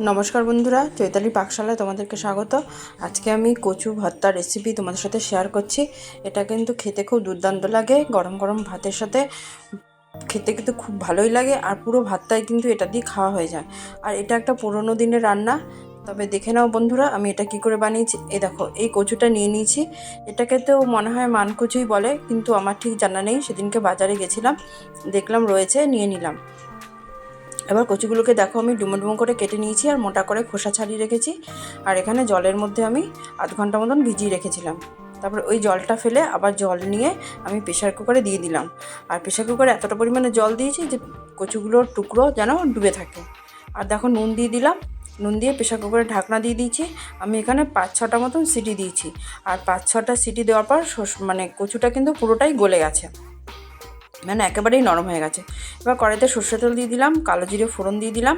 নমস্কার বন্ধুরা, চৈতালি পাকশালায় তোমাদেরকে স্বাগত। আজকে আমি কচু ভর্তার রেসিপি তোমাদের সাথে শেয়ার করছি। এটা কিন্তু খেতে খুব দুর্দান্ত লাগে, গরম গরম ভাতের সাথে খেতে কিন্তু খুব ভালোই লাগে আর পুরো ভাতটাই কিন্তু এটা দিয়ে খাওয়া হয়ে যায়। আর এটা একটা পুরোনো দিনের রান্না, তবে দেখে নাও বন্ধুরা, আমি এটা কি করে বানিয়েছি। এ দেখো, এই কচুটা নিয়ে নিয়েছি। এটাকে তো মনে হয় মান কচুই বলে, কিন্তু আমার ঠিক জানা নেই, সেদিনকে বাজারে গেছিলাম, দেখলাম রয়েছে, নিয়ে নিলাম। এবার কচুগুলোকে দেখো আমি ডুমো ডুমো করে কেটে নিয়েছি আর মোটা করে খোসা ছাড়িয়ে রেখেছি। আর এখানে জলের মধ্যে আমি আধ ঘণ্টা মতন ভিজিয়ে রেখেছিলাম। তারপর ওই জলটা ফেলে আবার জল নিয়ে আমি প্রেশার কুকারে দিয়ে দিলাম। আর প্রেশার কুকারে এতটা পরিমাণে জল দিয়েছি যে কচুগুলোর টুকরো যেন ডুবে থাকে। আর দেখো নুন দিয়ে দিলাম। নুন দিয়ে প্রেশার কুকারে ঢাকনা দিয়ে দিয়েছি। আমি এখানে পাঁচ ছটা মতন সিটি দিয়েছি। আর পাঁচ ছটা সিটি দেওয়ার পর মানে কচুটা কিন্তু পুরোটাই গলে গেছে। মানে একেবারেই নরম হয়ে গেছে। এবার কড়াইতে সর্ষে তেল দিয়ে দিলাম, কালো জিরে ফোড়ন দিয়ে দিলাম,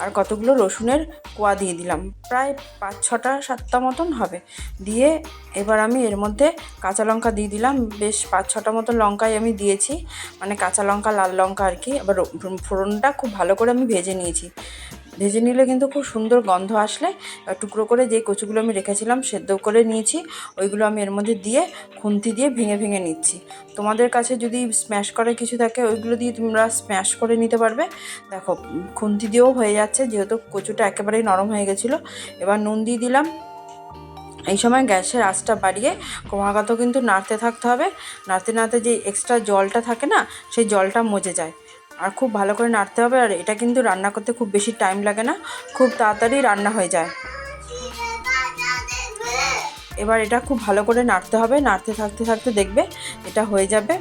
আর কতগুলো রসুনের কোয়া দিয়ে দিলাম। প্রায় পাঁচ, ছটা, সাতটা মতন হবে। দিয়ে এবার আমি এর মধ্যে কাঁচা লঙ্কা দিয়ে দিলাম। বেশ পাঁচ, ছটা মতো লঙ্কাই আমি দিয়েছি। মানে কাঁচা লঙ্কা, লাল লঙ্কা আর কি। এবার ফোড়নটা খুব ভালো করে আমি ভেজে নিয়েছি। ভেজে নিলে কিন্তু খুব সুন্দর গন্ধ আসলে। টুকরো করে যে কচুগুলো আমি রেখেছিলাম সেদ্ধ করে নিয়েছি, ওইগুলো আমি এর মধ্যে দিয়ে খুন্তি দিয়ে ভেঙে ভেঙে নিচ্ছি। তোমাদের কাছে যদি স্ম্যাশ করার কিছু থাকে, ওইগুলো দিয়ে তোমরা স্ম্যাশ করে নিতে পারবে। দেখো, খুন্তি দিয়েও হয়ে যাচ্ছে, যেহেতু কচুটা একেবারেই নরম হয়ে গেছিল। এবার নুন দিয়ে দিলাম। এই সময় গ্যাসের আঁচটা বাড়িয়ে ক্রমাগত কিন্তু নাড়তে থাকতে হবে। নাড়তে নাড়তে যে এক্সট্রা জলটা থাকে না, সেই জলটা মজে যায়। আর খুব ভালো করে নাড়তে হবে আর এটা কিন্তু রান্না করতে খুব বেশি টাইম লাগে না, খুব তাড়াতাড়ি রান্না হয়ে যায়। এবার এটা খুব ভালো করে নাড়তে হবে, নাড়তে থাকতে থাকতে দেখবে এটা হয়ে যাবে।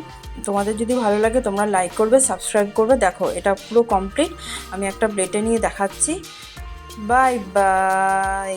তোমাদের যদি ভালো লাগে তোমরা লাইক করবে সাবস্ক্রাইব করবে। দেখো, এটা পুরো কমপ্লিট আমি একটা প্লেটে নিয়ে দেখাচ্ছি। Bye bye